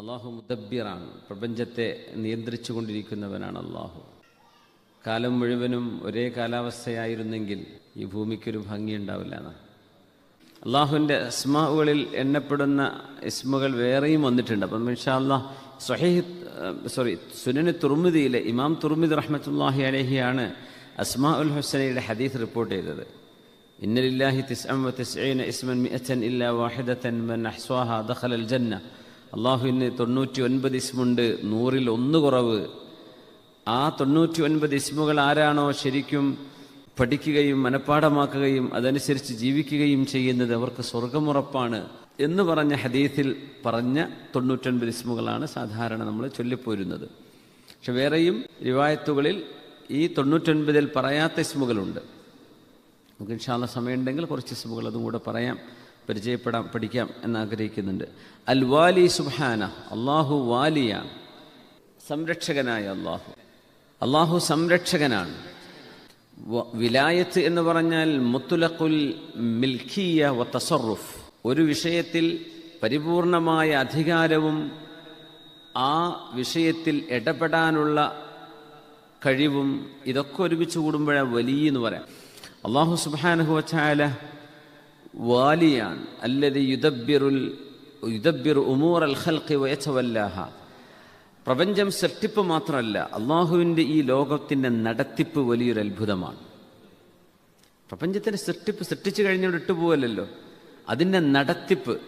അള്ളാഹു മുദബ്ബിറാണ്. പ്രപഞ്ചത്തെ നിയന്ത്രിച്ചു കൊണ്ടിരിക്കുന്നവനാണ് അള്ളാഹു കാലം മുഴുവനും ഒരേ കാലാവസ്ഥയായിരുന്നെങ്കിൽ ഈ ഭൂമിക്കൊരു ഭംഗിയുണ്ടാവില്ല അള്ളാഹുവിന്റെ ഇസ്മാവുകളിൽ എണ്ണപ്പെടുന്ന ഇസ്മുകൾ വേറെയും വന്നിട്ടുണ്ട്. അപ്പം ഇൻഷാ അള്ളാഹ് സഹീഹ് സോറി സുനന് തുർമിദിയിലെ ഇമാം തുർമിദ് റഹ്മത്തുല്ലാഹി അലഹിയാണ് അസ്മാ ഉൽ ഹുസനയുടെ ഹദീസ് റിപ്പോർട്ട് ചെയ്തത്. ഇന്നലില്ലാഹി വ തിസ്ഈന ഇസ്മൻ മിഅത്തൻ ഇല്ലാ വാഹിദത്തൻ മൻ അഹ്സ്വാഹ ദഖലൽ ജന്ന. അള്ളാഹുവിന് തൊണ്ണൂറ്റി ഒൻപത് ഇസ്മുണ്ട് നൂറിൽ ഒന്ന് കുറവ്. ആ തൊണ്ണൂറ്റി ഒൻപത് ഇസ്മുകൾ ആരാണോ ശരിക്കും പഠിക്കുകയും മനഃപ്പാടമാക്കുകയും അതനുസരിച്ച് ജീവിക്കുകയും ചെയ്യുന്നത് അവർക്ക് സ്വർഗമുറപ്പാണ് എന്ന് പറഞ്ഞ ഹദീസിൽ പറഞ്ഞ തൊണ്ണൂറ്റൊൻപത് ഇസ്മുകളാണ് സാധാരണ നമ്മൾ ചൊല്ലിപ്പോരുന്നത്. പക്ഷെ വേറെയും റിവായത്തുകളിൽ ഈ തൊണ്ണൂറ്റൊൻപതിൽ പറയാത്ത ഇസ്മുകളുണ്ട്. നമുക്ക് ഇൻഷാല്ല സമയമുണ്ടെങ്കിൽ കുറച്ച് ഇസ്മുകൾ അതും കൂടെ പറയാം. പരിചയപ്പെടാം പഠിക്കാം എന്ന് ആഗ്രഹിക്കുന്നുണ്ട് അൽ വാലി സുബാന അള്ളാഹു വാലിയാണ് സംരക്ഷകനായ അള്ളാഹു അള്ളാഹു സംരക്ഷകനാണ്. വിലായത്ത് എന്ന് പറഞ്ഞാൽ മുത്തുലഖുൽ മിൽഖിയ വ തസറുഫ്. ഒരു വിഷയത്തിൽ പരിപൂർണമായ അധികാരവും ആ വിഷയത്തിൽ ഇടപെടാനുള്ള കഴിവും ഇതൊക്കെ ഒരുമിച്ച് കൂടുമ്പോഴാണ് വലിയ എന്ന് പറയാം അള്ളാഹു സുബാനഹു വച്ചാല വാലിയാണ്. അല്ലത് യുദബിറുൽ യുദബിർ ഉമൂർ അൽ ഖൽഖി വയച്ചവല്ലാഹ പ്രപഞ്ചം സൃഷ്ടിപ്പ് മാത്രമല്ല അള്ളാഹുവിന്റെ ഈ ലോകത്തിന്റെ നടത്തിപ്പ് വലിയൊരു അത്ഭുതമാണ്. പ്രപഞ്ചത്തിന്റെ സൃഷ്ടിപ്പ് സൃഷ്ടിച്ചു കഴിഞ്ഞോട് ഇട്ടുപോകല്ലോ അതിന്റെ നടത്തിപ്പ്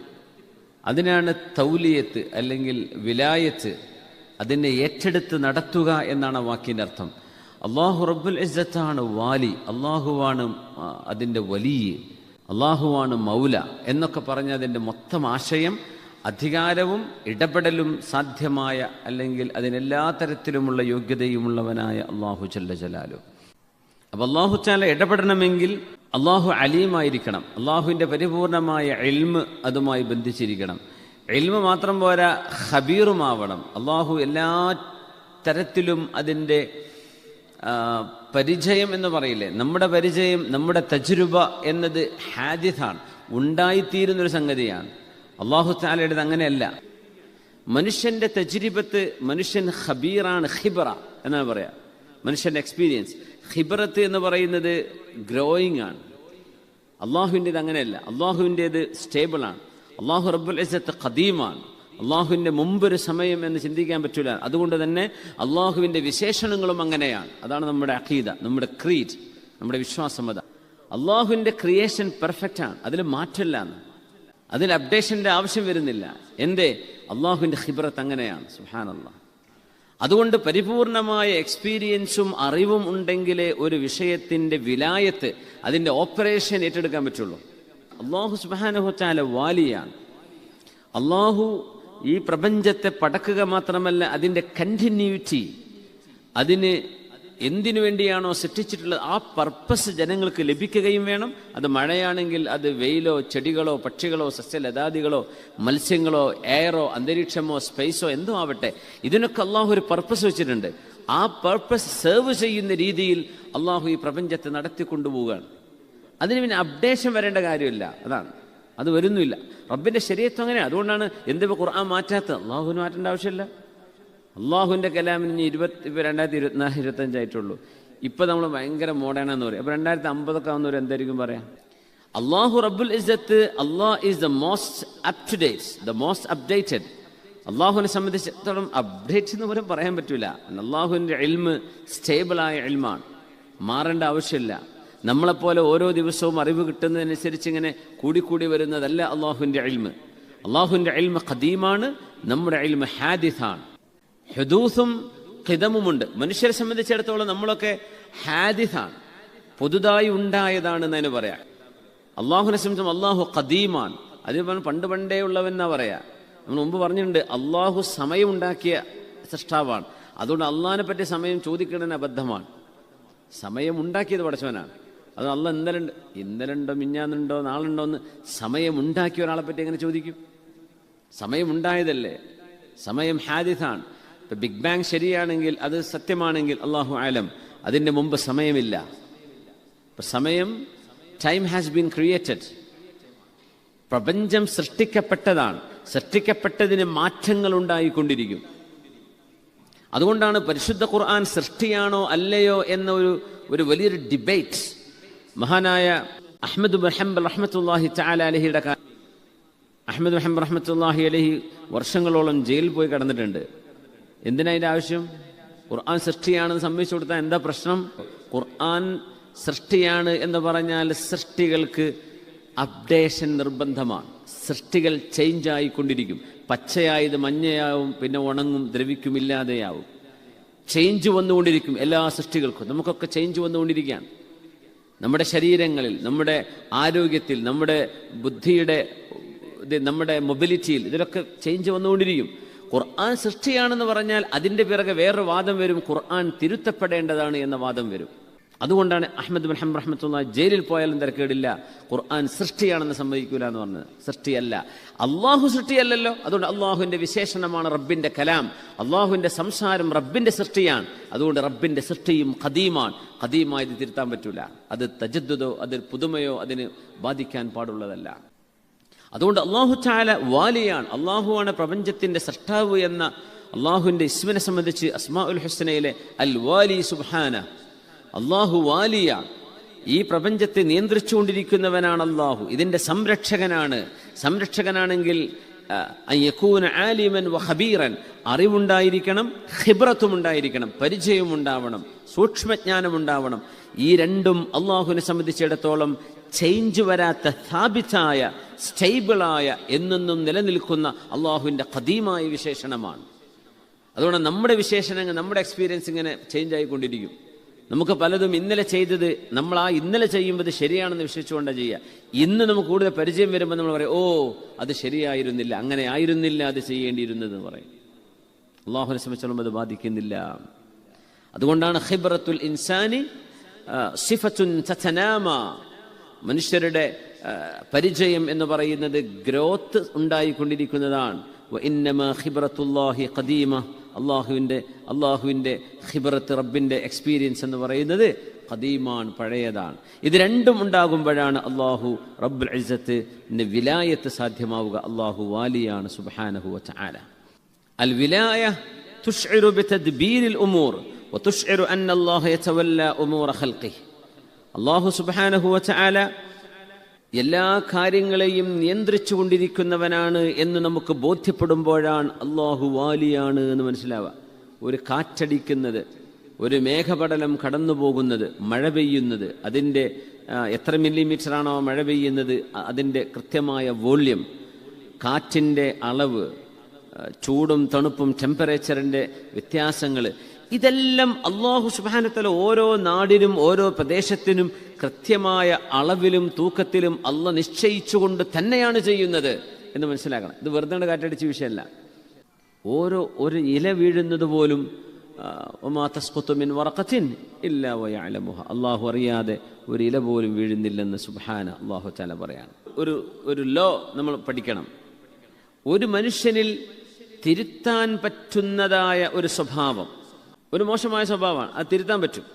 അതിനാണ് തൗലിയത്ത് അല്ലെങ്കിൽ വിലായത്ത് അതിനെ ഏറ്റെടുത്ത് നടത്തുക എന്നാണ് വാക്കിന്റെ അർത്ഥം. അള്ളാഹു റബ്ബുൽ ഇസ്സത്താണ് വാലി അള്ളാഹുവാണ് അതിന്റെ വലിയ. അള്ളാഹുവാണ് മൗല എന്നൊക്കെ പറഞ്ഞ അതിന്റെ മൊത്തം ആശയം അധികാരവും ഇടപെടലും സാധ്യമായ അല്ലെങ്കിൽ അതിനെല്ലാ തരത്തിലുമുള്ള യോഗ്യതയുമുള്ളവനായ അള്ളാഹു ചല്ല ജലാലു. അപ്പൊ അള്ളാഹു ചാല ഇടപെടണമെങ്കിൽ അള്ളാഹു അലീമായിരിക്കണം. അള്ളാഹുവിന്റെ പരിപൂർണമായ എൽമ് അതുമായി ബന്ധിച്ചിരിക്കണം. എൽമ് മാത്രം പോരാ ഹബീറുമാവണം അള്ളാഹു എല്ലാ തരത്തിലും അതിന്റെ പരിചയം എന്ന് പറയില്ലേ? നമ്മുടെ പരിചയം നമ്മുടെ തജുരുബ എന്നത് ഹാദിഥാണ് ഉണ്ടായിത്തീരുന്നൊരു സംഗതിയാണ്. അള്ളാഹു താലയുടേത് അങ്ങനെയല്ല. മനുഷ്യന്റെ തജുരിബത്ത് മനുഷ്യൻ ഖബീറാണ് ഖിബറ എന്നാണ് പറയാ. മനുഷ്യന്റെ എക്സ്പീരിയൻസ് ഖിബറത്ത് എന്ന് പറയുന്നത് ഗ്രോയിങ് ആണ്. അള്ളാഹുവിന്റെത് അങ്ങനെയല്ല. അള്ളാഹുവിന്റെത് സ്റ്റേബിളാണ് അള്ളാഹു റബ്ബുൽ ഖദീമാണ്. അള്ളാഹുവിന്റെ മുമ്പൊരു സമയം എന്ന് ചിന്തിക്കാൻ പറ്റില്ല അതുകൊണ്ട് തന്നെ അള്ളാഹുവിന്റെ വിശേഷണങ്ങളും അങ്ങനെയാണ്. അതാണ് നമ്മുടെ അഖീദ നമ്മുടെ ക്രീഡ് നമ്മുടെ വിശ്വാസമത അള്ളാഹുവിന്റെ ക്രിയേഷൻ പെർഫെക്റ്റ് ആണ്. അതിൽ മാറ്റമില്ല അതിൽ അപ്ഡേഷന്റെ ആവശ്യം വരുന്നില്ല. എന്തേ? അള്ളാഹുവിന്റെ ഹിബ്രത്ത് അങ്ങനെയാണ്. അള്ളാഹ് അതുകൊണ്ട് പരിപൂർണമായ എക്സ്പീരിയൻസും അറിവും ഉണ്ടെങ്കിലേ ഒരു വിഷയത്തിന്റെ വിലായത്ത് അതിന്റെ ഓപ്പറേഷൻ ഏറ്റെടുക്കാൻ പറ്റുള്ളൂ. അള്ളാഹു സുബാനുഹത്താല വാലിയാണ്. അള്ളാഹു ഈ പ്രപഞ്ചത്തെ പടക്കുക മാത്രമല്ല അതിന്റെ കണ്ടിന്യൂറ്റി അതിന് എന്തിനു വേണ്ടിയാണോ സൃഷ്ടിച്ചിട്ടുള്ളത് ആ പർപ്പസ് ജനങ്ങൾക്ക് ലഭിക്കുകയും വേണം. അത് മഴയാണെങ്കിൽ അത് വെയിലോ ചെടികളോ പക്ഷികളോ സസ്യലതാദികളോ മത്സ്യങ്ങളോ എയറോ അന്തരീക്ഷമോ സ്പേസോ എന്തോ ആവട്ടെ ഇതിനൊക്കെ അള്ളാഹു ഒരു പർപ്പസ് വെച്ചിട്ടുണ്ട്. ആ പർപ്പസ് സെർവ് ചെയ്യുന്ന രീതിയിൽ അള്ളാഹു ഈ പ്രപഞ്ചത്തെ നടത്തിക്കൊണ്ടുപോവുകയാണ്. അതിന് പിന്നെ അപ്ഡേഷൻ വരേണ്ട കാര്യമില്ല. അതാണ്. അത് വരുന്നില്ല. റബ്ബിന്റെ ശരീരത്വം അങ്ങനെയാണ് അതുകൊണ്ടാണ് എന്തിപ്പോൾ ഖുർആൻ മാറ്റാത്തത്? അള്ളാഹുവിന് മാറ്റേണ്ട ആവശ്യമില്ല. അള്ളാഹുവിന്റെ കലാമിന് ഇനി ഇരുപത്തി ഇപ്പോൾ രണ്ടായിരത്തി ഇരുപത്തിനാല് ഇരുപത്തഞ്ചായിട്ടുള്ളൂ ഇപ്പോൾ നമ്മൾ ഭയങ്കര മോഡേണെന്ന് പറയും. അപ്പോൾ രണ്ടായിരത്തി അമ്പതൊക്കെ ആവുന്നവർ എന്തായിരിക്കും പറയാം? അള്ളാഹു റബ്ബുൽ ഇസ്സത്ത് Allah is the most up to date the most updated. അള്ളാഹുവിനെ സംബന്ധിച്ചിടത്തോളം അപ്ഡേറ്റ് എന്ന് പോലും പറയാൻ പറ്റില്ല അള്ളാഹുവിന്റെ എൽമ് സ്റ്റേബിളായ എൽമാണ് മാറേണ്ട ആവശ്യമില്ല. നമ്മളെപ്പോലെ ഓരോ ദിവസവും അറിവ് കിട്ടുന്നതനുസരിച്ച് ഇങ്ങനെ കൂടിക്കൂടി വരുന്നതല്ല അള്ളാഹുവിന്റെ എൽമ് അള്ളാഹുവിന്റെ അഴിമ ഖദീമാണ് നമ്മുടെ അഴിമ ഹാദിഥാണ് ഹെദൂസും ഖിതമുമുണ്ട് മനുഷ്യരെ സംബന്ധിച്ചിടത്തോളം നമ്മളൊക്കെ ഹാദിഥാണ് പുതുതായി ഉണ്ടായതാണെന്ന് അതിന് പറയാം. അള്ളാഹുവിനെ സംബന്ധിച്ചും അള്ളാഹു ഖദീമാണ്. അത് പറഞ്ഞ് പണ്ട് പണ്ടേ ഉള്ളവെന്നാ പറയാ. നമ്മൾ മുമ്പ് പറഞ്ഞിട്ടുണ്ട് അള്ളാഹു സമയം ഉണ്ടാക്കിയ സൃഷ്ടാവാണ്. അതുകൊണ്ട് അള്ളാഹിനെ പറ്റി സമയം ചോദിക്കുന്നതിന് അബദ്ധമാണ്. സമയം ഉണ്ടാക്കിയത് പടച്ചവനാണ്. അത് അല്ല ഇന്നലെ ഉണ്ട്. ഇന്നലെ ഉണ്ടോ മിഞ്ഞാന്നുണ്ടോ നാളുണ്ടോ എന്ന് സമയമുണ്ടാക്കിയ ഒരാളെ പറ്റി എങ്ങനെ ചോദിക്കും? സമയമുണ്ടായതല്ലേ? സമയം ഹാദിഥാണ് ഇപ്പൊ ബിഗ് ബാങ് ശരിയാണെങ്കിൽ അത് സത്യമാണെങ്കിൽ അള്ളാഹു ആലം അതിന്റെ മുമ്പ് സമയമില്ല. സമയം ടൈം ഹാസ് ബീൻ ക്രിയേറ്റഡ് പ്രപഞ്ചം സൃഷ്ടിക്കപ്പെട്ടതാണ്. സൃഷ്ടിക്കപ്പെട്ടതിന് മാറ്റങ്ങൾ ഉണ്ടായിക്കൊണ്ടിരിക്കും. അതുകൊണ്ടാണ് പരിശുദ്ധ ഖുർആൻ സൃഷ്ടിയാണോ അല്ലയോ എന്ന ഒരു ഒരു വലിയൊരു ഡിബേറ്റ് മഹാനായ അഹമ്മദ് ബഹംബ് റഹ്മത്തുല്ലാഹി ചാല അലഹിയുടെ അഹമ്മദ് ബഹംബ് റഹ്മത്തുല്ലാഹി അലഹി വർഷങ്ങളോളം ജയിലിൽ പോയി കടന്നിട്ടുണ്ട്. എന്തിനാ അതിന്റെ ആവശ്യം? ഖുർആൻ സൃഷ്ടിയാണെന്ന് സമ്മതിച്ചു കൊടുത്താൽ എന്താ പ്രശ്നം? ഖുർആൻ സൃഷ്ടിയാണ് എന്ന് പറഞ്ഞാൽ സൃഷ്ടികൾക്ക് അപ്ഡേഷൻ നിർബന്ധമാണ്. സൃഷ്ടികൾ ചേഞ്ച് ആയിക്കൊണ്ടിരിക്കും. പച്ചയായത് മഞ്ഞയാവും പിന്നെ ഉണങ്ങും ദ്രവിക്കും ഇല്ലാതെയാവും ചേഞ്ച് വന്നുകൊണ്ടിരിക്കും എല്ലാ സൃഷ്ടികൾക്കും. നമുക്കൊക്കെ ചേഞ്ച് വന്നുകൊണ്ടിരിക്കുകയാണ്. നമ്മുടെ ശരീരങ്ങളിൽ നമ്മുടെ ആരോഗ്യത്തിൽ നമ്മുടെ ബുദ്ധിയുടെ നമ്മുടെ മൊബിലിറ്റിയിൽ ഇതിലൊക്കെ ചേഞ്ച് വന്നുകൊണ്ടിരിക്കും. ഖുർആൻ സൃഷ്ടിയാണെന്ന് പറഞ്ഞാൽ അതിന്റെ പിറകെ വേറൊരു വാദം വരും. ഖുർആൻ തിരുത്തപ്പെടേണ്ടതാണ് എന്ന വാദം വരും. അതുകൊണ്ടാണ് അഹമ്മദ് ബിൻ റഹ്മത്തുള്ള ജയിലിൽ പോയാലും തിരക്കേടില്ല ഖുർആൻ സൃഷ്ടിയാണെന്ന് സമ്മതിക്കൂല എന്ന് പറഞ്ഞത്. സൃഷ്ടിയല്ല. അള്ളാഹു സൃഷ്ടിയല്ലല്ലോ. അതുകൊണ്ട് അള്ളാഹുവിന്റെ വിശേഷണമാണ് റബ്ബിന്റെ കലാം. അള്ളാഹുവിന്റെ സംസാരം റബ്ബിന്റെ സൃഷ്ടിയാണ്. അതുകൊണ്ട് റബ്ബിന്റെ സൃഷ്ടിയും ഖദീമാണ്. ഖദീമായത് തിരുത്താൻ പറ്റൂല. അത് തജദ്ദോ അതിൽ പുതുമയോ അതിന് ബാധിക്കാൻ പാടുള്ളതല്ല. അതുകൊണ്ട് അള്ളാഹു ചാല വാലിയാണ്. അള്ളാഹുവാണ് പ്രപഞ്ചത്തിന്റെ സൃഷ്ടാവ് എന്ന അള്ളാഹുവിന്റെ ഇസ്മിനെ സംബന്ധിച്ച് അസ്മാ ഉൽ ഹുസ്നയിലെ അൽ വാലി സുബ്ഹാന അള്ളാഹു വാലിയാണ് ഈ പ്രപഞ്ചത്തെ നിയന്ത്രിച്ചുകൊണ്ടിരിക്കുന്നവനാണ് അള്ളാഹു ഇതിന്റെ സംരക്ഷകനാണ്. സംരക്ഷകനാണെങ്കിൽ യകൂന ആലിമൻ അറിവുണ്ടായിരിക്കണം ഹിബ്രത്തും ഉണ്ടായിരിക്കണം പരിചയം ഉണ്ടാവണം സൂക്ഷ്മജ്ഞാനം ഉണ്ടാവണം ഈ രണ്ടും അള്ളാഹുവിനെ സംബന്ധിച്ചിടത്തോളം ചേഞ്ച് വരാത്ത സ്ഥാപിതായ സ്റ്റേബിളായ എന്നെന്നും നിലനിൽക്കുന്ന അള്ളാഹുവിന്റെ ഖദീമായ വിശേഷണമാണ്. അതുകൊണ്ട് നമ്മുടെ വിശേഷണങ്ങൾ നമ്മുടെ എക്സ്പീരിയൻസ് ഇങ്ങനെ ചേഞ്ച് ആയിക്കൊണ്ടിരിക്കും. നമുക്ക് പലതും ഇന്നലെ ചെയ്തത് നമ്മൾ ആ ഇന്നലെ ചെയ്യുമ്പോൾ ശരിയാണെന്ന് വിശ്വസിച്ചുകൊണ്ടാണ് ചെയ്യുക. ഇന്ന് നമുക്ക് കൂടുതൽ പരിചയം വരുമ്പോൾ നമ്മൾ പറയും ഓ അത് ശരിയായിരുന്നില്ല. അങ്ങനെ ആയിരുന്നില്ല അത് ചെയ്യേണ്ടിയിരുന്നത് എന്ന് പറയും. അള്ളാഹുനെ സംബന്ധിച്ചോളം അത് ബാധിക്കുന്നില്ല. അതുകൊണ്ടാണ് ഹിബ്രത്തുൽ ഇൻസാനി സിഫത്തുൻ തതനാമ മനുഷ്യരുടെ പരിചയം എന്ന് പറയുന്നത് ഗ്രോത്ത് ഉണ്ടായിക്കൊണ്ടിരിക്കുന്നതാണ്. ഇന്നമ ഹിബ്രത്തുല്ലാഹി ഖദീമ അള്ളാഹുവിൻ്റെ അള്ളാഹുവിൻ്റെ ഖിബ്രത്ത് റബ്ബിൻ്റെ എക്സ്പീരിയൻസ് എന്ന് പറയുന്നത് ഖദീമാണ് പഴയതാണ് ഇത് രണ്ടും ഉണ്ടാകുമ്പോഴാണ് അള്ളാഹു റബ്ബുൽ ഇസ്സത്ത് വിലായത്ത് സാധ്യമാവുക അള്ളാഹു വാലിയാണ് സുബ്ഹാനഹു വ തആല الولاية تشعر بتدبير الأمور وتشعر أن الله يتولى أمور خلقه അള്ളാഹു സുബാനഹു വചാല എല്ലാ കാര്യങ്ങളെയും നിയന്ത്രിച്ചു കൊണ്ടിരിക്കുന്നവനാണ് എന്ന് നമുക്ക് ബോധ്യപ്പെടുമ്പോഴാണ് അള്ളാഹു വാലിയാണ് എന്ന് മനസ്സിലാവുക. ഒരു കാറ്റടിക്കുന്നത് ഒരു മേഘപടലം കടന്നു പോകുന്നത് മഴ പെയ്യുന്നത് അതിന്റെ എത്ര മില്ലിമീറ്ററാണോ മഴ പെയ്യുന്നത് അതിന്റെ കൃത്യമായ വോള്യം കാറ്റിന്റെ അളവ് ചൂടും തണുപ്പും ടെമ്പറേച്ചറിന്റെ വ്യത്യാസങ്ങൾ ഇതെല്ലാം അള്ളാഹു സുബാനത്തല ഓരോ നാടിനും ഓരോ പ്രദേശത്തിനും കൃത്യമായ അളവിലും തൂക്കത്തിലും അല്ല നിശ്ചയിച്ചുകൊണ്ട് തന്നെയാണ് ചെയ്യുന്നത് എന്ന് മനസ്സിലാക്കണം. ഇത് വെറുതെ കാറ്റടിച്ച വിഷയമല്ല. ഓരോ ഒരു ഇല വീഴുന്നത് പോലും ആ, വറക്കത്തിൻ ഇല്ല വയഅലമുഹ. അള്ളാഹു അറിയാതെ ഒരു ഇല പോലും വീഴുന്നില്ലെന്ന് സുബ്ഹാന അള്ളാഹു തആല പറയാണ്. ഒരു ഒരു ലോ നമ്മൾ പഠിക്കണം. ഒരു മനുഷ്യനിൽ തിരുത്താൻ പറ്റുന്നതായ ഒരു സ്വഭാവം ഒരു മോശമായ സ്വഭാവമാണ്. അത് തിരുത്താൻ പറ്റും.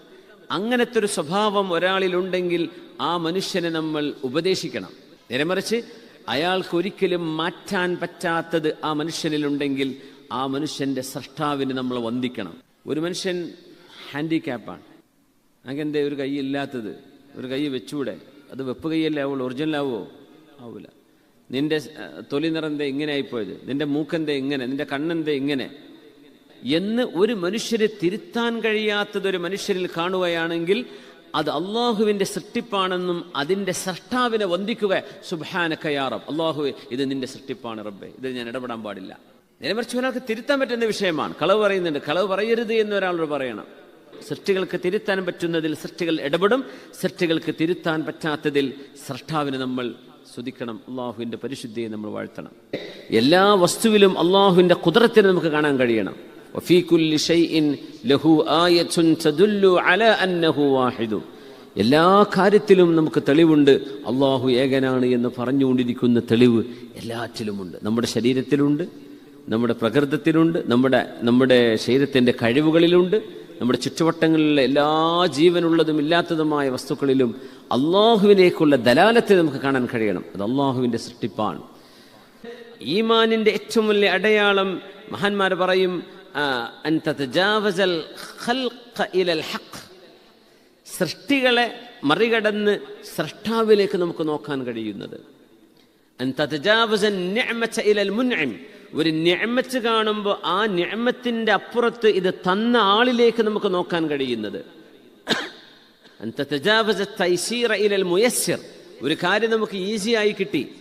അങ്ങനത്തെ ഒരു സ്വഭാവം ഒരാളിലുണ്ടെങ്കിൽ ആ മനുഷ്യനെ നമ്മൾ ഉപദേശിക്കണം. നേരെമറിച്ച് അയാൾക്ക് ഒരിക്കലും മാറ്റാൻ പറ്റാത്തത് ആ മനുഷ്യനിലുണ്ടെങ്കിൽ ആ മനുഷ്യന്റെ സൃഷ്ടാവിനെ നമ്മൾ വന്ദിക്കണം. ഒരു മനുഷ്യൻ ഹാൻഡിക്യാപ്പാണ്. അങ്ങനെ എന്തേ ഒരു കൈ ഇല്ലാത്തത്? ഒരു കൈ വെച്ചൂടെ? അത് വെപ്പ് കൈയല്ലേ ആവുള്ളൂ? ഒറിജിനലാവോ ആവൂല. നിന്റെ തൊലി നിറന്തേ ഇങ്ങനെ ആയിപ്പോയത്? നിന്റെ മൂക്കെന്തേ ഇങ്ങനെ? നിന്റെ കണ്ണെന്തേ ഇങ്ങനെ? എന്ന് ഒരു മനുഷ്യരെ തിരുത്താൻ കഴിയാത്തത് ഒരു മനുഷ്യരിൽ കാണുകയാണെങ്കിൽ അത് അള്ളാഹുവിന്റെ സൃഷ്ടിപ്പാണെന്നും അതിന്റെ സൃഷ്ടാവിനെ വന്ദിക്കുക. സുബാനക്കയാറം അള്ളാഹു ഇത് നിന്റെ സൃഷ്ടിപ്പാണ് റബ്ബെ. ഇത് ഞാൻ ഇടപെടാൻ പാടില്ല. നേരെമറിച്ച് ഒരാൾക്ക് തിരുത്താൻ പറ്റുന്ന വിഷയമാണ്. കളവ് പറയുന്നുണ്ട്. കളവ് പറയരുത് എന്ന് ഒരാളോട് പറയണം. സൃഷ്ടികൾക്ക് തിരുത്താൻ പറ്റുന്നതിൽ സൃഷ്ടികൾ ഇടപെടും. സൃഷ്ടികൾക്ക് തിരുത്താൻ പറ്റാത്തതിൽ സൃഷ്ടാവിനെ നമ്മൾ സ്തുതിക്കണം. അള്ളാഹുവിന്റെ പരിശുദ്ധിയെ നമ്മൾ വാഴ്ത്തണം. എല്ലാ വസ്തുവിലും അള്ളാഹുവിന്റെ കുതിരത്തിനെ നമുക്ക് കാണാൻ കഴിയണം. وفي كل شيء له آية تدل على أنه واحد എല്ലാ കാര്യത്തിലും നമുക്ക് തെളിവുണ്ട് അള്ളാഹു ഏകനാണ് എന്ന് പറഞ്ഞുകൊണ്ടിരിക്കുന്ന തെളിവ് എല്ലാറ്റിലുമുണ്ട് നമ്മുടെ ശരീരത്തിലുണ്ട് നമ്മുടെ പ്രകൃതത്തിലുണ്ട് നമ്മുടെ നമ്മുടെ ശരീരത്തിൻ്റെ കഴിവുകളിലുണ്ട് നമ്മുടെ ചുറ്റുവട്ടങ്ങളിലെ എല്ലാ ജീവനുള്ളതും ഇല്ലാത്തതുമായ വസ്തുക്കളിലും അള്ളാഹുവിനേക്കുള്ള ദലാലത്തെ നമുക്ക് കാണാൻ കഴിയണം അത് അള്ളാഹുവിൻ്റെ സൃഷ്ടിപ്പാണ് ഈമാനിന്റെ ഏറ്റവും വലിയ അടയാളം മഹാന്മാർ പറയും ആ, അൻ തജാവസൽ ഖൽഖ ഇലൽ ഹഖ്. സൃഷ്ടികളെ മറികടന്ന് സൃഷ്ടാവിലേക്ക് നമുക്ക് നോക്കാൻ കഴിയുന്നത്. ഒരു നിഅമത്ത് കാണുമ്പോൾ ആ നിഅമത്തിന്റെ അപ്പുറത്ത് ഇത് തന്ന ആളിലേക്ക് നമുക്ക് നോക്കാൻ കഴിയുന്നത്. ഒരു കാര്യം നമുക്ക് ഈസിയായി കിട്ടി.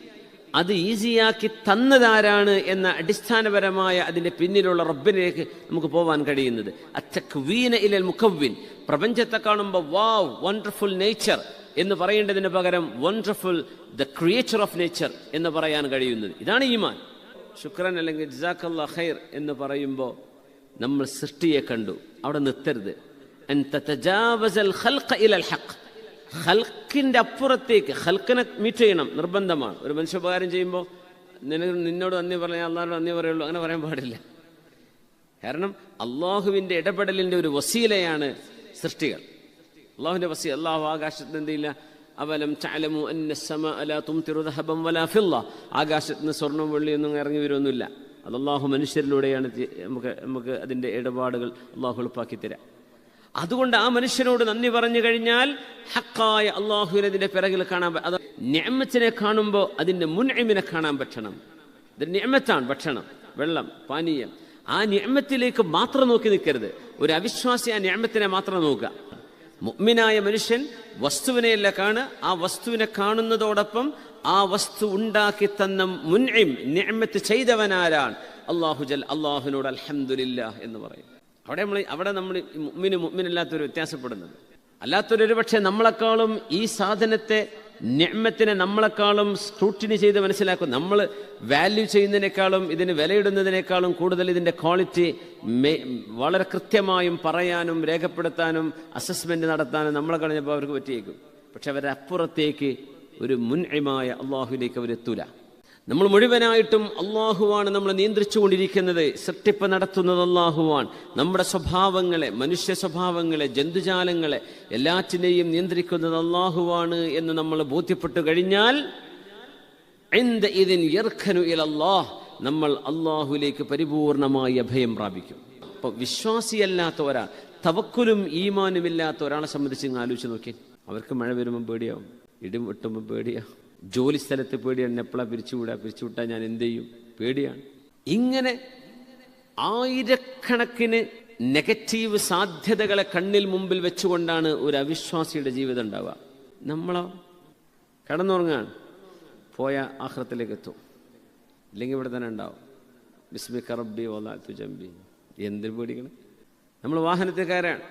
അത് ഈസിയാക്കി തന്നതാരാണ് എന്ന അടിസ്ഥാനപരമായ അതിന്റെ പിന്നിലുള്ള റബ്ബിലേക്ക് നമുക്ക് പോവാൻ കഴിയുന്നത്. അത്തക്വീന ഇലൽ മുഖവ്വിൻ. പ്രപഞ്ചത്തെ കാണുമ്പോൾ വാവ് വണ്ടർഫുൾ നേച്ചർ എന്ന് പറയേണ്ടതിന് പകരം wonderful the creature of nature എന്ന് പറയാൻ കഴിയുന്നത്. ഇതാണ് ഈമാൻ. ശുക്രൻ അല്ലെങ്കിൽ ജസാഖല്ല ഖൈർ എന്ന് പറയുമ്പോൾ നമ്മൾ സൃഷ്ടിയെ കണ്ടു. അവിടെ നിർത്തരുത്. അൻ ഖൽഖ ഹഖ് ഹൽക്കിന്റെ അപ്പുറത്തേക്ക് ഹൽക്കിനെ മീറ്റ് ചെയ്യണം നിർബന്ധമാണ്. ഒരു മനുഷ്യോപകാരം ചെയ്യുമ്പോൾ നിനക്ക് നിന്നോട് നന്ദി പറഞ്ഞാൽ അള്ളാഹോട് നന്ദി പറയുള്ളൂ അങ്ങനെ പറയാൻ പാടില്ല. കാരണം അള്ളാഹുവിന്റെ ഇടപെടലിന്റെ ഒരു വസീലയാണ് സൃഷ്ടികൾ. അള്ളാഹുവിന്റെ വസീ അള്ളാഹു ആകാശത്ത് എന്തില്ല അവലം ചാലമു അന്ന സമ അല തും തിരുദഹബം വലാ ഫില്ല. ആകാശത്ത് നിന്ന് സ്വർണം വെള്ളിയൊന്നും ഇറങ്ങി വരുമൊന്നുമില്ല അത് അള്ളാഹു മനുഷ്യരിലൂടെയാണ് നമുക്ക് നമുക്ക് അതിന്റെ ഇടപാടുകൾ അള്ളാഹു എളുപ്പാക്കി തരാം. അതുകൊണ്ട് ആ മനുഷ്യനോട് നന്ദി പറഞ്ഞു കഴിഞ്ഞാൽ ഹക്കായ അള്ളാഹുവിനതിന്റെ പിറകിൽ കാണാൻ അത് ഞമ്മത്തിനെ കാണുമ്പോൾ അതിന്റെ മുൻഇമിനെ കാണാൻ പറ്റണം. ഇത് ഞമ്മത്താണ് ഭക്ഷണം വെള്ളം പാനീയം. ആ ഞമ്മത്തിലേക്ക് മാത്രം നോക്കി നിൽക്കരുത്. ഒരു അവിശ്വാസി ആ ഞമ്മത്തിനെ മാത്രം നോക്കുക. മുഅ്മിനായ മനുഷ്യൻ വസ്തുവിനെയല്ല കാണുക. ആ വസ്തുവിനെ കാണുന്നതോടൊപ്പം ആ വസ്തു ഉണ്ടാക്കി തന്ന മുൻഇം ഞമ്മത്ത് ചെയ്തവനാരാണ്. അള്ളാഹു ജൽ അള്ളാഹുവിനോട് അൽഹംദുലില്ലാ എന്ന് പറയും. അവിടെ നമ്മൾ അവിടെ നമ്മൾ മുമ്മിന് മുമ്മിനല്ലാത്തൊരു വ്യത്യാസപ്പെടുന്നത്. അല്ലാത്തൊരു പക്ഷേ നമ്മളെക്കാളും ഈ സാധനത്തെ ഞമ്മത്തിനെ നമ്മളെക്കാളും സ്ക്രൂട്ടിനി ചെയ്ത് മനസ്സിലാക്കും. നമ്മൾ വാല്യൂ ചെയ്യുന്നതിനേക്കാളും ഇതിന് വിലയിടുന്നതിനേക്കാളും കൂടുതൽ ഇതിന്റെ ക്വാളിറ്റി വളരെ കൃത്യമായും പറയാനും രേഖപ്പെടുത്താനും അസസ്മെന്റ് നടത്താനും നമ്മളെ കളഞ്ഞപ്പോൾ അവർക്ക് പറ്റിയേക്കും. പക്ഷെ അവരുടെ അപ്പുറത്തേക്ക് ഒരു മുൻഇമായ അള്ളാഹുലേക്ക് അവരെത്തൂല. നമ്മൾ മുഴുവനായിട്ടും അള്ളാഹുവാണ് നമ്മൾ നിയന്ത്രിച്ചുകൊണ്ടിരിക്കുന്നത്. സൃഷ്ടിപ്പ് നടത്തുന്നത് അള്ളാഹുവാൻ നമ്മുടെ സ്വഭാവങ്ങളെ മനുഷ്യ സ്വഭാവങ്ങളെ ജന്തുജാലങ്ങളെ എല്ലാറ്റിനെയും നിയന്ത്രിക്കുന്നത് അള്ളാഹുവാണ് എന്ന് നമ്മൾ ബോധ്യപ്പെട്ടു കഴിഞ്ഞാൽ എന്ത് ഇതിൻ യർഖനു ഇലല്ലാഹ് നമ്മൾ അള്ളാഹുലേക്ക് പരിപൂർണമായി അഭയം പ്രാപിക്കും. അപ്പൊ വിശ്വാസിയല്ലാത്ത ഒരാൾ തവക്കുലും ഈമാനുമില്ലാത്ത ഒരാളെ സംബന്ധിച്ച് ആലോചിച്ച് നോക്കി അവർക്ക് മഴ വരുമ്പോൾ പേടിയാവും ഇടിം വെട്ടുമ്പോൾ പേടിയാവും. ജോലി സ്ഥലത്ത് പേടിയാണ്. എപ്പോഴാണ് പിരിച്ചുവിടുക പിരിച്ചുവിട്ടാൽ ഞാൻ എന്ത് ചെയ്യും? പേടിയാണ്. ഇങ്ങനെ ആയിരക്കണക്കിന് നെഗറ്റീവ് സാധ്യതകളെ കണ്ണിൽ മുമ്പിൽ വെച്ചുകൊണ്ടാണ് ഒരു അവിശ്വാസിയുടെ ജീവിതം ഉണ്ടാവുക. നമ്മളോ? കടന്നുറങ്ങാണ് പോയ ആഹ്റത്തിലേക്ക് എത്തും ഇല്ലെങ്കിൽ ഇവിടെ തന്നെ ഉണ്ടാവും. ബിസ്മി കറബി ഓലാത്തു തുജമ്പി എന്തിനു പേടിക്കണം? നമ്മൾ വാഹനത്തിൽ കയറാൻ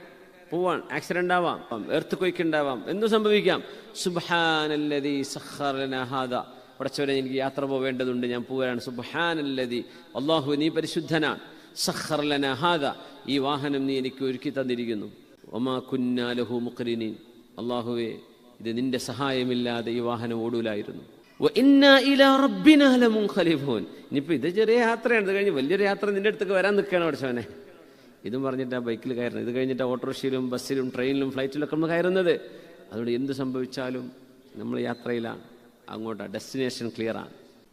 പോവാൻ ആക്സിഡന്റ് ആവാം എർത്ത് കൊയ്ക്ക് ഉണ്ടാവാം എന്തും സംഭവിക്കാം? സുബാനല്ലതി സഹാദ പടച്ചവരെ എനിക്ക് യാത്ര പോവേണ്ടതുണ്ട് ഞാൻ പോവുകയാണ് സുബാനല്ലതി അള്ളാഹു നീ പരിശുദ്ധനാണ് സഹർലനഹാദ ഈ വാഹനം നീ എനിക്ക് ഒരുക്കി തന്നിരിക്കുന്നു. ഒമാ കുന്നാലഹു മുഖരിനീൻ. അള്ളാഹുവെ ഇത് നിന്റെ സഹായമില്ലാതെ ഈ വാഹനം ഓടൂലായിരുന്നു. ഇനിയിപ്പോ ഇത് ചെറിയ യാത്രയാണ് ഇത് കഴിഞ്ഞ് വലിയൊരു യാത്ര നിന്റെ അടുത്തേക്ക് വരാൻ നിൽക്കുകയാണ് പഠിച്ചവനെ. ഇതും പറഞ്ഞിട്ടാണ് ബൈക്കിൽ കയറുന്നത്. ഇത് കഴിഞ്ഞിട്ട് ഓട്ടോറിക്ഷയിലും ബസ്സിലും ട്രെയിനിലും ഫ്ലൈറ്റിലൊക്കെ നമ്മൾ കയറുന്നത്. അതുകൊണ്ട് എന്ത് സംഭവിച്ചാലും നമ്മൾ യാത്രയിലാണ്. അങ്ങോട്ട് ഡെസ്റ്റിനേഷൻ ക്ലിയർ ആണ്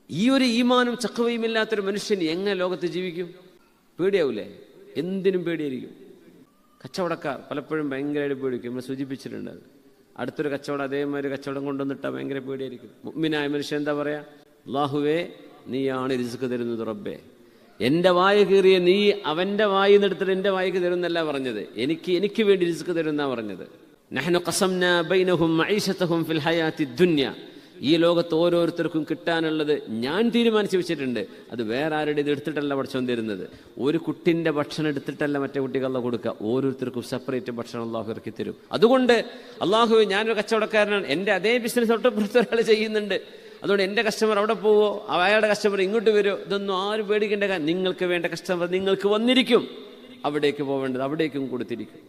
ഈ ഒരു ഈമാനും ചക്കവയും ഇല്ലാത്തൊരു മനുഷ്യൻ എങ്ങനെ ലോകത്ത് ജീവിക്കും? പേടിയാവൂലേ? എന്തിനും പേടിയായിരിക്കും. കച്ചവടക്കാർ പലപ്പോഴും ഭയങ്കരമായിട്ട് പേടിക്കും. നമ്മൾ സൂചിപ്പിച്ചിട്ടുണ്ട് അടുത്തൊരു കച്ചവടം അതേമാതിരി കച്ചവടം കൊണ്ടുവന്നിട്ടാൽ ഭയങ്കര പേടിയായിരിക്കും. മുമ്മിനായ മനുഷ്യൻ എന്താ പറയാ? അള്ളാഹുവേ നീയാണ് റിസ്ക് തരുന്നത് റബ്ബേ. എന്റെ വായ കീറിയ നീ അവന്റെ വായിൽ നിന്നെടുത്തിട്ട് എന്റെ വായിക്ക് തരുന്നല്ല പറഞ്ഞത്. എനിക്ക് എനിക്ക് വേണ്ടി റിസ്ക് തരുന്ന പറഞ്ഞത്. നഹ്നു കസംന ബൈനഹും മഈശതഹും ഫിൽ ദുനിയ. ഈ ലോകത്ത് ഓരോരുത്തർക്കും കിട്ടാനുള്ളത് ഞാൻ തീരുമാനിച്ചു വെച്ചിട്ടുണ്ട്. അത് വേറെ ആരുടെ ഇത് എടുത്തിട്ടല്ല ഭക്ഷണം തരുന്നത്. ഒരു കുട്ടിന്റെ ഭക്ഷണം എടുത്തിട്ടല്ല മറ്റേ കുട്ടികളെ കൊടുക്കുക. ഓരോരുത്തർക്കും സെപ്പറേറ്റ് ഭക്ഷണം അള്ളാഹു ഇറക്കി തരും. അതുകൊണ്ട് അള്ളാഹു ഞാനൊരു കച്ചവടക്കാരനാണ്. എന്റെ അതേ ബിസിനസ് ഒരാൾ ചെയ്യുന്നുണ്ട്. അതുകൊണ്ട് എന്റെ കസ്റ്റമർ അവിടെ പോവോ അയാളുടെ കസ്റ്റമർ ഇങ്ങോട്ട് വരുമോ ഇതൊന്നും ആരും പേടിക്കേണ്ട കാര്യം. നിങ്ങൾക്ക് വേണ്ട കസ്റ്റമർ നിങ്ങൾക്ക് വന്നിരിക്കും. അവിടേക്ക് പോവേണ്ടത് അവിടേക്കും കൊടുത്തിരിക്കും.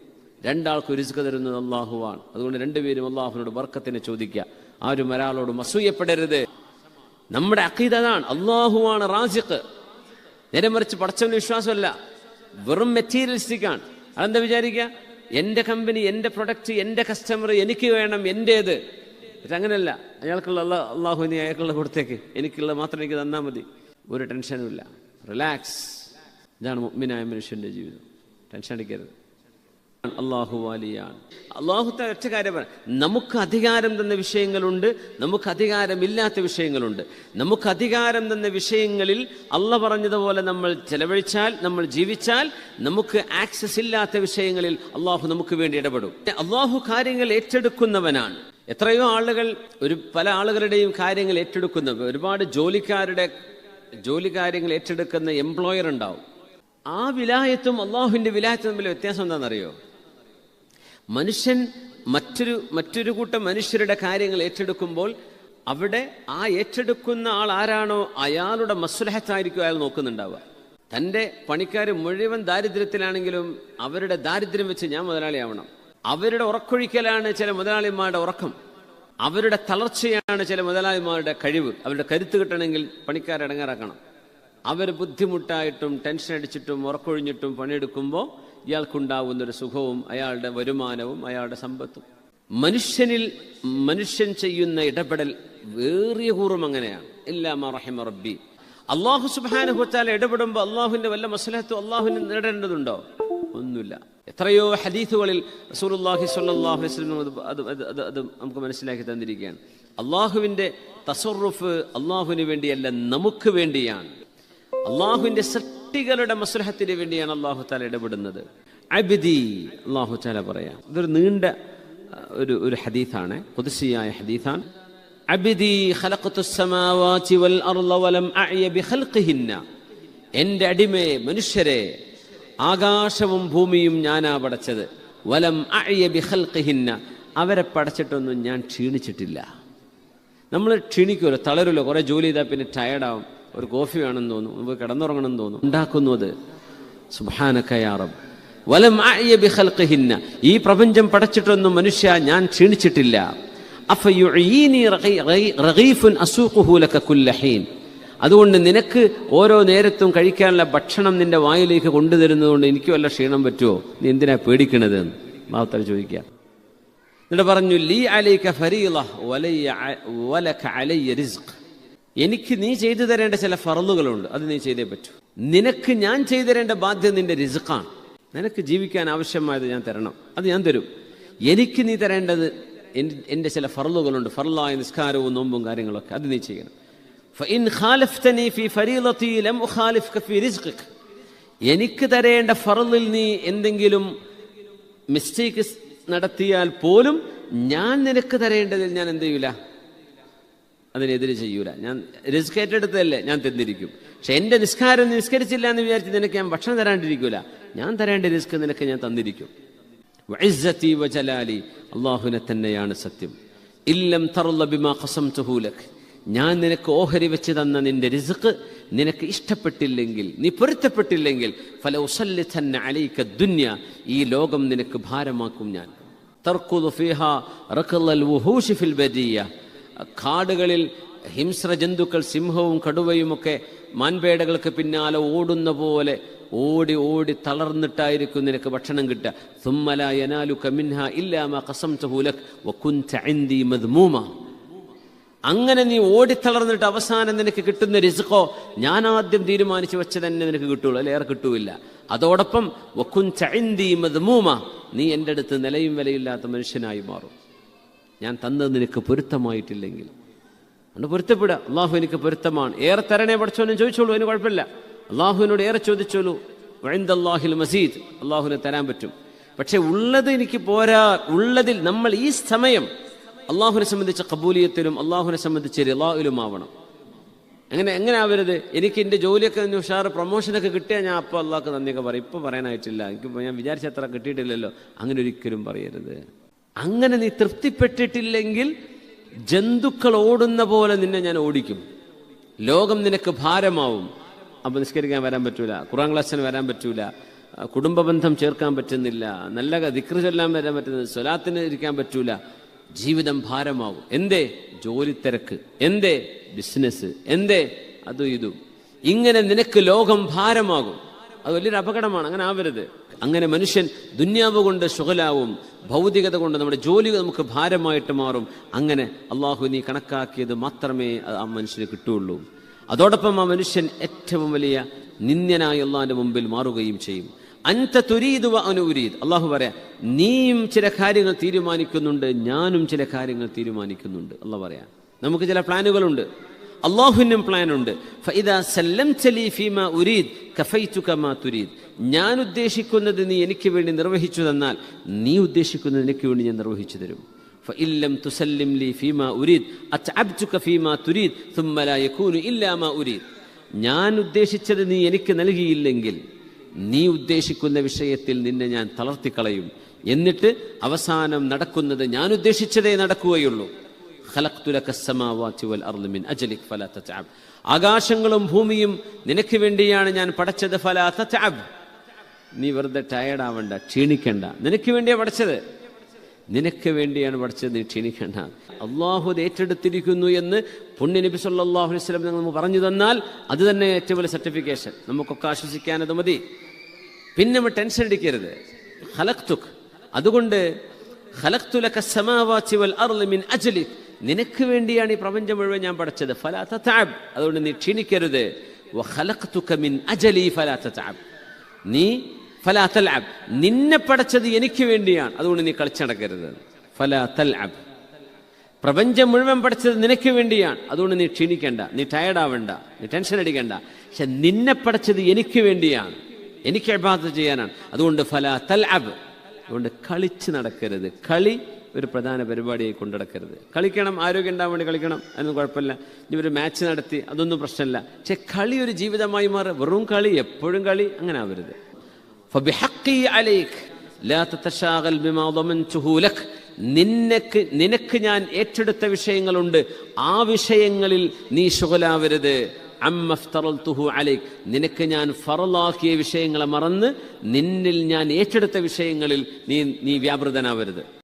രണ്ടാൾക്ക് ഒരുസുക തരുന്നത് അള്ളാഹുവാണ് അതുകൊണ്ട് രണ്ടുപേരും അള്ളാഹുവിനോട് വർക്കത്തിനെ ചോദിക്കുക. ആരും ഒരാളോടും അസൂയപ്പെടരുത്. നമ്മുടെ അക്കീതാണ് അള്ളാഹുവാണ് റാസിഖ്. നേരെ മറിച്ച് പടച്ചവന് വിശ്വാസമല്ല. വെറും മെറ്റീരിയലിസ്റ്റിക് ആണ്. അതെന്താ വിചാരിക്കുക? എന്റെ കമ്പനി എന്റെ പ്രൊഡക്റ്റ് എന്റെ കസ്റ്റമർ എനിക്ക് വേണം എന്റേത്. ഇത് അങ്ങനെയല്ല. അയാൾക്കുള്ള അല്ല അള്ളാഹു നീ അയാൾക്കുള്ള കൊടുത്തേക്ക്. എനിക്കുള്ള മാത്രം എനിക്ക് തന്നാൽ മതി. ഒരു ടെൻഷനും ഇല്ല റിലാക്സ് ഇതാണ് മുഗ്മിനായ മനുഷ്യന്റെ ജീവിതം. ടെൻഷൻ അടിക്കരുത്. അള്ളാഹു വാലിയാണ്. അള്ളാഹു ഒറ്റ കാര്യം പറയാം നമുക്ക് അധികാരം തന്ന വിഷയങ്ങളുണ്ട്. നമുക്ക് അധികാരമില്ലാത്ത വിഷയങ്ങളുണ്ട്. നമുക്ക് അധികാരം തന്ന വിഷയങ്ങളിൽ അള്ള പറഞ്ഞതുപോലെ നമ്മൾ ചെലവഴിച്ചാൽ നമ്മൾ ജീവിച്ചാൽ നമുക്ക് ആക്സസ് ഇല്ലാത്ത വിഷയങ്ങളിൽ അള്ളാഹു നമുക്ക് വേണ്ടി ഇടപെടും. അള്ളാഹു കാര്യങ്ങൾ ഏറ്റെടുക്കുന്നവനാണ്. എത്രയോ ആളുകൾ ഒരു പല ആളുകളുടെയും കാര്യങ്ങൾ ഏറ്റെടുക്കുന്ന. ഒരുപാട് ജോലിക്കാരുടെ ജോലി കാര്യങ്ങൾ ഏറ്റെടുക്കുന്ന എംപ്ലോയർ ഉണ്ടാവും. ആ വിലായത്തും അള്ളാഹുവിന്റെ വിലായത്തും തമ്മിൽ വ്യത്യാസം എന്താണെന്നറിയോ? മനുഷ്യൻ മറ്റൊരു മറ്റൊരു കൂട്ടം മനുഷ്യരുടെ കാര്യങ്ങൾ ഏറ്റെടുക്കുമ്പോൾ അവിടെ ആ ഏറ്റെടുക്കുന്ന ആൾ ആരാണോ അയാളുടെ മസ്ലഹത്തായിരിക്കും അയാൾ നോക്കുന്നുണ്ടാവുക. തന്റെ പണിക്കാർ മുഴുവൻ ദാരിദ്ര്യത്തിലാണെങ്കിലും അവരുടെ ദാരിദ്ര്യം വെച്ച് ഞാൻ മുതലാളിയാവണം. അവരുടെ ഉറക്കൊഴിക്കലാണ് ചില മുതലാളിമാരുടെ ഉറക്കം. അവരുടെ തളർച്ചയാണ് ചില മുതലാളിമാരുടെ കഴിവ്. അവരുടെ കരുത്ത് കിട്ടണമെങ്കിൽ പണിക്കാരെ ഇടങ്ങാറാക്കണം. അവർ ബുദ്ധിമുട്ടായിട്ടും ടെൻഷൻ അടിച്ചിട്ടും ഉറക്കൊഴിഞ്ഞിട്ടും പണിയെടുക്കുമ്പോൾ ഇയാൾക്കുണ്ടാവുന്ന ഒരു സുഖവും അയാളുടെ വരുമാനവും അയാളുടെ സമ്പത്തും. മനുഷ്യനിൽ മനുഷ്യൻ ചെയ്യുന്ന ഇടപെടൽ വേറിയ കൂറും അങ്ങനെയാണ് ഇല്ലാമ റഹിമ റബ്ബി. അള്ളാഹു സുബാനുഹത്താൽ ഇടപെടുമ്പോൾ അള്ളാഹുവിന്റെ വല്ല മസലത്തും അള്ളാഹുവിന് നേടേണ്ടതുണ്ടോ? ഒന്നുമില്ല. എത്രയോ ഹദീസുകളിൽ റസൂലുല്ലാഹി സ്വല്ലാഹു വസ്ലം അത് അത് അത് നമുക്ക് മനസ്സിലാക്കി തന്നിരിക്കുകയാണ്. അള്ളാഹുവിന്റെ തസറുഫ് അള്ളാഹുവിന് വേണ്ടിയല്ല നമുക്ക് വേണ്ടിയാണ്. അള്ളാഹുവിന്റെ സൃഷ്ടികളുടെ മസ്ലഹത്തിന് വേണ്ടിയാണ് അള്ളാഹു താല ഇടപെടുന്നത്. അബിദി അള്ളാഹു താല പറയാം. ഇതൊരു നീണ്ട ഒരു ഒരു ഹദീസാണ് കുതിശിയായ ഹദീഫാണ് അബിദി എന്റെ അടിമയെ മനുഷ്യരെ ആകാശവും ഭൂമിയും ഞാനാ പടച്ചത്. വലം അഅയ ബിഖൽഖിഹിന്ന. അവരെ പടച്ചിട്ടൊന്നും ഞാൻ ക്ഷീണിച്ചിട്ടില്ല. നമ്മൾ ക്ഷീണിക്കുമല്ലോ തളരുമല്ലോ കുറേ ജോലി ചെയ്താൽ പിന്നെ ടയർഡാവും ഒരു കോഫി വേണമെന്ന് തോന്നും മുമ്പ് കിടന്നുറങ്ങണമെന്ന് തോന്നും. ഉണ്ടാക്കുന്നു അത്. സുബാനക്കയാറം വലം അഅയ ബിഖൽഖിഹിന്ന. ഈ പ്രപഞ്ചം പടച്ചിട്ടൊന്നും മനുഷ്യ ഞാൻ ക്ഷീണിച്ചിട്ടില്ല. അഫയുഈനി റഹീഫുൻ റഗീ- അതുകൊണ്ട് നിനക്ക് ഓരോ നേരത്തും കഴിക്കാനുള്ള ഭക്ഷണം നിന്റെ വായിലേക്ക് കൊണ്ടുതരുന്നതുകൊണ്ട് എനിക്ക് വല്ല ക്ഷീണം പറ്റുമോ നീ എന്തിനാ പേടിക്കണത്? എന്ന് മാത്രം ചോദിക്കുക. എന്നിട്ട് പറഞ്ഞു ലീ അലൈക ഫരീള വലയ്യ വലക അലയ്യ റിസ്ഖ്. എനിക്ക് നീ ചെയ്തു തരേണ്ട ചില ഫറലുകളുണ്ട്. അത് നീ ചെയ്തേ പറ്റൂ. നിനക്ക് ഞാൻ ചെയ്തു തരേണ്ട ബാധ്യത നിന്റെ റിസ്ഖാണ്. നിനക്ക് ജീവിക്കാൻ ആവശ്യമായത് ഞാൻ തരണം. അത് ഞാൻ തരും. എനിക്ക് നീ തരേണ്ടത് എൻ- എന്റെ ചില ഫറലുകളുണ്ട്. ഫറലായ നിസ്കാരവും നോമ്പും കാര്യങ്ങളൊക്കെ. അത് നീ ചെയ്യണം. فإن خالفتني في فريضتي ലം أخالفك في رزقك. എനിക്ക് തരേണ്ട ഫറലിൽ നീ എന്തെങ്കിലും മിസ്റ്റേക്ക് നടത്തിയാൽ പോലും ഞാൻ നിനക്ക് തരേണ്ടതിൽ ഞാൻ എന്ത് ചെയ്യൂല? അതിനെതിരെ ചെയ്യൂല. ഞാൻ റിസ്ക് ഏറ്റെടുത്തതല്ലേ? ഞാൻ തന്നിരിക്കും. പക്ഷെ എന്റെ നിസ്കാരം നിസ്കരിച്ചില്ല എന്ന് വിചാരിച്ച് നിനക്ക് ഞാൻ ഭക്ഷണം തരാണ്ടിരിക്കൂല. ഞാൻ തരേണ്ട റിസ്ക് നിനക്ക് ഞാൻ തന്നിരിക്കും. വജലാലി. അള്ളാഹുവിനെ തന്നെയാണ് സത്യം. ഇല്ലം തറുള്ള ബിമാ ഖസം തുഹൂലഖ് ഞാൻ നിനക്ക് ഓഹരി വെച്ച് തന്ന നിന്റെ റിസ്ക് നിനക്ക് ഇഷ്ടപ്പെട്ടില്ലെങ്കിൽ നീ പൊരുത്തപ്പെട്ടില്ലെങ്കിൽ ഫല ഉസല്ലി തന്നെ അലൈക ദുന്യ ഈ ലോകം നിനക്ക് ഭാരമാക്കും ഞാൻ. കാടുകളിൽ ഹിംസ്ര ജന്തുക്കൾ സിംഹവും കടുവയുമൊക്കെ മാൻപേടകൾക്ക് പിന്നാലെ ഓടുന്ന പോലെ ഓടി ഓടി തളർന്നിട്ടായിരിക്കും നിനക്ക് ഭക്ഷണം കിട്ടുക. സുമ്മല യനാലുക മിൻഹ ഇല്ലാമ കസം ലക് വക്കുൻ ചൈന്തി മദ്മൂമ. അങ്ങനെ നീ ഓടിത്തളർന്നിട്ട് അവസാനം നിനക്ക് കിട്ടുന്ന റിസ്കോ ഞാൻ ആദ്യം തീരുമാനിച്ചു വെച്ച തന്നെ നിനക്ക് കിട്ടുള്ളൂ. അല്ലെ ഏറെ കിട്ടൂല അതോടൊപ്പം വക്കുൻ മദ്മൂമ നീ എന്റെ അടുത്ത് നിലയും വിലയില്ലാത്ത മനുഷ്യനായി മാറും. ഞാൻ തന്നത് നിനക്ക് പൊരുത്തമായിട്ടില്ലെങ്കിൽ. അതുകൊണ്ട് പൊരുത്തപ്പെടുക. അള്ളാഹു എനിക്ക് പൊരുത്തമാണ്. ഏറെ തരണേ എന്ന് ചോദിച്ചോളൂ അതിന് കുഴപ്പമില്ല. അള്ളാഹുവിനോട് ഏറെ ചോദിച്ചോളൂ വൈന്ദല്ലാഹിൽ മസീദ്? അള്ളാഹുവിനെ തരാൻ പറ്റും. പക്ഷെ ഉള്ളത് എനിക്ക് പോരാ ഉള്ളതിൽ നമ്മൾ ഈ സമയം അള്ളാഹുവിനെ സംബന്ധിച്ച കബൂലിയത്തിലും അള്ളാഹുവിനെ സംബന്ധിച്ച് റിലായിലും ആവണം അങ്ങനെ എങ്ങനെ ആവരുത്? എനിക്ക് എന്റെ ജോലിയൊക്കെ ഉഷാറ് പ്രൊമോഷനൊക്കെ കിട്ടിയാൽ ഞാൻ അപ്പോൾ അള്ളാഹ്ക്ക് നന്ദിയൊക്കെ പറയും. ഇപ്പം പറയാനായിട്ടില്ല. എനിക്ക് ഞാൻ വിചാരിച്ച അത്ര കിട്ടിയിട്ടില്ലല്ലോ. അങ്ങനെ ഒരിക്കലും പറയരുത്. അങ്ങനെ നീ തൃപ്തിപ്പെട്ടിട്ടില്ലെങ്കിൽ ജന്തുക്കൾ ഓടുന്ന പോലെ നിന്നെ ഞാൻ ഓടിക്കും. ലോകം നിനക്ക് ഭാരമാവും. അപ്പം നിസ്കരിക്കാൻ വരാൻ പറ്റൂല. ഖുറാൻ ക്ലാസ്സിന് വരാൻ പറ്റൂല. കുടുംബ ബന്ധം ചേർക്കാൻ പറ്റുന്നില്ല. നല്ല ദിക്ര ചൊല്ലാൻ വരാൻ പറ്റുന്നില്ല. സ്വലാത്തിന് ഇരിക്കാൻ പറ്റൂല. ജീവിതം ഭാരമാവും. എന്തേ? ജോലി തിരക്ക് എന്തേ? ബിസിനസ് എന്തേ? അതും ഇതും. ഇങ്ങനെ നിനക്ക് ലോകം ഭാരമാകും. അത് വലിയൊരു അപകടമാണ്. അങ്ങനെ ആവരുത്. അങ്ങനെ മനുഷ്യൻ ദുന്യാവ് കൊണ്ട് ശുഹലാവും ഭൗതികത കൊണ്ട് നമ്മുടെ ജോലി നമുക്ക് ഭാരമായിട്ട് മാറും. അങ്ങനെ അള്ളാഹു നീ കണക്കാക്കിയത് മാത്രമേ ആ മനുഷ്യന് കിട്ടുകയുള്ളൂ. അതോടൊപ്പം ആ മനുഷ്യൻ ഏറ്റവും വലിയ നിന്ദ്യനായ അള്ളാഹിന്റെ മുമ്പിൽ മാറുകയും ചെയ്യും. അൻത തുരീദ് വ അന ഉരീദ് അള്ളാഹു പറയാ നീയും ചില കാര്യങ്ങൾ തീരുമാനിക്കുന്നുണ്ട് ഞാനും ചില കാര്യങ്ങൾ തീരുമാനിക്കുന്നുണ്ട് അള്ളാഹ് പറയാ നമുക്ക് ചില പ്ലാനുകളുണ്ട് അള്ളാഹുവിനും പ്ലാൻ ഉണ്ട് ഫഇദാ സല്ലംത ലീ ഫീമാ ഉരീദ് കഫൈതുക മാ തുരീദ് ഞാൻ ഉദ്ദേശിക്കുന്നത് നീ എനിക്ക് വേണ്ടി നിർവഹിച്ചു തന്നാൽ നീ ഉദ്ദേശിക്കുന്നത് എനിക്ക് വേണ്ടി ഞാൻ നിർവഹിച്ചു തരും فإن لم تسلم لي فيما أريد أتعبتك فيما تريد ثم لا يكون إلا ما أريد ഞാൻ ഉദ്ദേശിച്ചത് നീ എനിക്ക് നൽകിയില്ലെങ്കിൽ നീ ഉദ്ദേശിക്കുന്ന വിഷയത്തിൽ നിന്നെ ഞാൻ തളർത്തിക്കളയും. എന്നിട്ട് അവസാനം നടക്കുന്നത് ഞാൻ ഉദ്ദേശിച്ചതേ നടക്കുകയുള്ളൂ. ആകാശങ്ങളും ഭൂമിയും നിനക്ക് വേണ്ടിയാണ് ഞാൻ പടച്ചത് ഫലാ നീ വെറുതെ ടയർഡാവണ്ട ക്ഷീണിക്കണ്ട. നിനക്ക് വേണ്ടിയാ പഠിച്ചത് നിനക്ക് വേണ്ടിയാണ് പഠിച്ചത് നീ ക്ഷീണിക്കണ്ട. അള്ളാഹു ഏറ്റെടുത്തിരിക്കുന്നു എന്ന് പുണ്യ നബി സല്ലാഹു അലൈഹി സ്വലം പറഞ്ഞു തന്നാൽ അത് തന്നെ ഏറ്റവും വലിയ സർട്ടിഫിക്കേഷൻ നമുക്കൊക്കെ ആശ്വസിക്കാനത് മതി. പിന്നെ നമ്മൾ ടെൻഷൻ അടിക്കരുത്. ഹലക്തുക് അതുകൊണ്ട് വൽ നിനക്ക് വേണ്ടിയാണ് ഈ പ്രപഞ്ചം മുഴുവൻ ഞാൻ പഠിച്ചത് അതുകൊണ്ട് നീ ക്ഷീണിക്കരുത്. മിൻ നീ നിന്നെ പഠിച്ചത് എനിക്ക് വേണ്ടിയാണ്. അതുകൊണ്ട് നീ കളിച്ചടക്കരുത് ഫലാ തൽഅബ്. പ്രപഞ്ചം മുഴുവൻ പഠിച്ചത് നിനക്ക് വേണ്ടിയാണ്. അതുകൊണ്ട് നീ ക്ഷീണിക്കണ്ട. നീ ടയർഡ് ആവണ്ട. നീ ടെൻഷൻ അടിക്കണ്ട. പക്ഷെ നിന്നെ പഠിച്ചത് എനിക്ക് വേണ്ടിയാണ്. എനിക്ക് അബാദ ചെയ്യാനാണ്. അതുകൊണ്ട് ഫല തൽ അബ് അതുകൊണ്ട് കളിച്ച് നടക്കരുത്. കളി ഒരു പ്രധാന പരിപാടിയായി കൊണ്ടുനടക്കരുത് കളിക്കണം ആരോഗ്യം ഉണ്ടാകാൻ വേണ്ടി കളിക്കണം അതൊന്നും കുഴപ്പമില്ല. ഇനി ഒരു മാച്ച് നടത്തി അതൊന്നും പ്രശ്നമില്ല. പക്ഷെ കളി ഒരു ജീവിതമായി മാറുക വെറും കളി എപ്പോഴും കളി അങ്ങനെ ആവരുത്. നിനക്ക് നിനക്ക് ഞാൻ ഏറ്റെടുത്ത വിഷയങ്ങളുണ്ട്. ആ വിഷയങ്ങളിൽ നീ ശുഖലാവരുത് അമ്മഫ്തറൽതുഹു അലൈക്. നിനക്ക് ഞാൻ ഫറലാക്കിയ വിഷയങ്ങളെ മറന്ന് നിന്നിൽ ഞാൻ ഏറ്റെടുത്ത വിഷയങ്ങളിൽ നീ നീ വ്യാപൃതനാവരുത്.